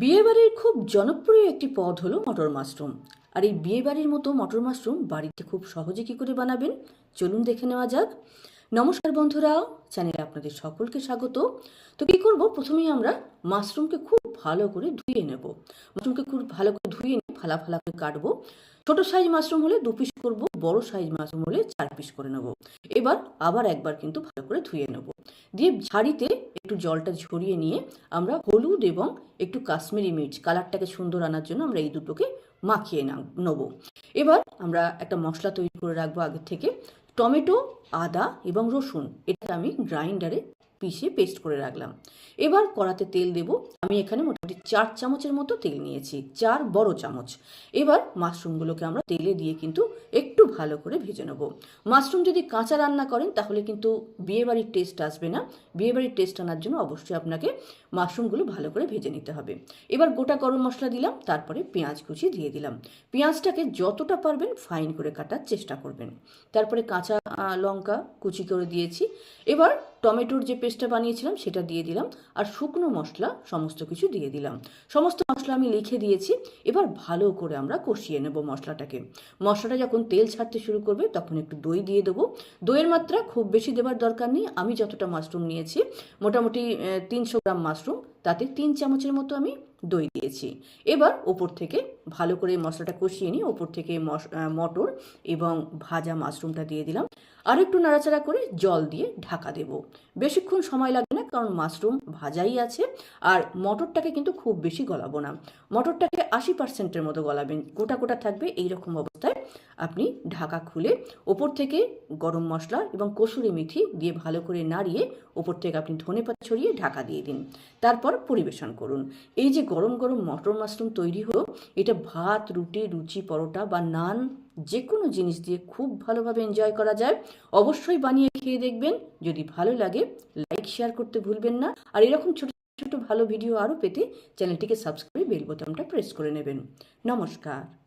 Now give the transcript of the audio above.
বিয়েবাড়ির খুব জনপ্রিয় একটি পদ হলো মটর মাশরুম। আর এই বিয়েবাড়ির মতো মটর মাশরুম বাড়িতে খুব সহজে কী করে বানাবেন? চলুন দেখে নেওয়া যাক। নমস্কার বন্ধুরা, চ্যানেলে আপনাদের সকলকে স্বাগত। তো কী করব? প্রথমেই আমরা মাশরুমকে খুব ভালো করে ধুয়ে নেব। মাশরুমকে খুব ভালো করে ধুয়ে নিয়ে ফালা ফালা করে কাটবো। ছোট সাইজ মাশরুম হলে দু পিস করব, বড় সাইজ মাশরুম হলে চার পিস করে নেব। এবার আবার একবার কিন্তু ভালো করে ধুয়ে নেব। দিয়ে ঝাড়িতে একটু জলটা ঝরিয়ে নিয়ে আমরা হলুদ এবং একটু কাশ্মীরি মির্চ, কালারটাকে সুন্দর আনার জন্য আমরা এই দুটোকে মাখিয়ে নেব। এবার আমরা একটা মশলা তৈরি করে রাখব আগের থেকে। টমেটো আদা এবং রসুন। এটা আমি গ্রাইন্ডারে পিষে পেস্ট করে রাখলাম। এবার কড়াতে তেল দেব। আমি এখানে মোটামুটি চার চামচের মতো তেল নিয়েছি, চার বড় চামচ। এবার মাশরুমগুলোকে আমরা তেলে দিয়ে কিন্তু একটু ভালো করে ভেজে নেব। মাশরুম যদি কাঁচা রান্না করেন, তাহলে কিন্তু বিয়েবাড়ির টেস্ট আসবে না। বিয়েবাড়ির টেস্ট আনার জন্য অবশ্যই আপনাকে মাশরুমগুলো ভালো করে ভেজে নিতে হবে। এবার গোটা গরম মশলা দিলাম, তারপরে পেঁয়াজ কুচি দিয়ে দিলাম। পেঁয়াজটাকে যতটা পারবেন ফাইন করে কাটার চেষ্টা করবেন। তারপরে কাঁচা লঙ্কা কুচি করে দিয়েছি। এবার টমেটোর যে পেস্টটা বানিয়েছিলাম, সেটা দিয়ে দিলাম। আর শুকনো মশলা, সমস্ত কিছু দিয়ে দিলাম। সমস্ত মশলা আমি লিখে দিয়েছি। এবার ভালো করে আমরা কষিয়ে নেব মশলাটাকে। মশলাটা যখন তেল ছাড়তে শুরু করবে, তখন একটু দই দিয়ে দেবো। দইয়ের মাত্রা খুব বেশি দেবার দরকার নেই। আমি যতটা মাশরুম নিয়েছি, মোটামুটি তিনশো গ্রাম মাশরুম। তাতে তিন চামচের মতো আমি দই দিয়েছি। এবার ওপর থেকে ভালো করে মশলাটা কষিয়ে নিয়ে ওপর থেকে মটর এবং ভাজা মাশরুমটা দিয়ে দিলাম। আর একটু নাড়াচাড়া করে জল দিয়ে ঢাকা দেব। বেশিক্ষণ সময় লাগবে না কারণ মাশরুম ভাজাই আছে আর মটরটাকে কিন্তু খুব বেশি গলাবো না। মটরটাকে আশি পার্সেন্টের মতো গলাবেন। গোটা গোটা থাকবে এই রকম অবস্থায় আপনি ঢাকা খুলে ওপর থেকে গরম মশলা এবং কসুরি মেথি দিয়ে ভালো করে নাড়িয়ে ওপর থেকে আপনি ধনেপাতা ছড়িয়ে ঢাকা দিয়ে দিন। তারপর পরিবেশন করুন। এই যে গরম গরম মটর মাশরুম তৈরি হলো, এটা ভাত, রুটি, লুচি, পরোটা বা নান যে কোনো জিনিস দিয়ে খুব ভালোভাবে এনজয় করা যায়। অবশ্যই বানিয়ে খেয়ে দেখবেন। যদি ভালো লাগে লাইক শেয়ার করতে ভুলবেন না। আর এরকম ছোট ছোট ভালো ভিডিও আরও পেতে চ্যানেলটিকে সাবস্ক্রাইব বেল বোতামটা প্রেস করে নেবেন। নমস্কার।